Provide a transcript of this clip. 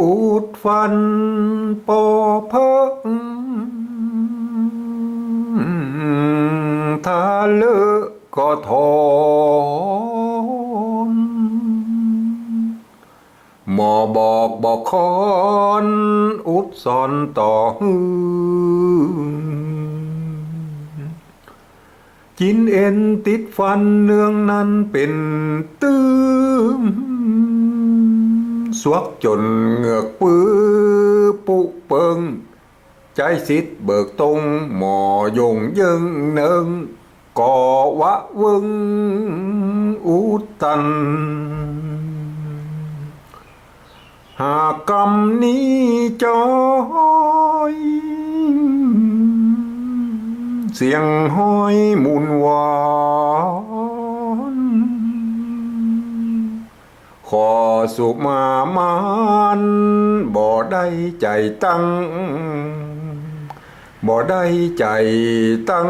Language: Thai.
อูดฟันปอเพิ่งถ้าเลอะก็ทนหมอบอกบอกคอนอุดสอนต่อหือกินเอ็นติดฟันเนืองนั้นเป็นตื้ม วกจนเหงือกปื้อปุเปิง ใจสิทธิ์เบิกตรงหมอยงยึงเนิงก่อวะวึงอุตัน หากกรรมนี้จอยเสียงห้อยมุนวา ขอสุมามานบ่ได้ใจตั้งบ่ได้ใจตั้ง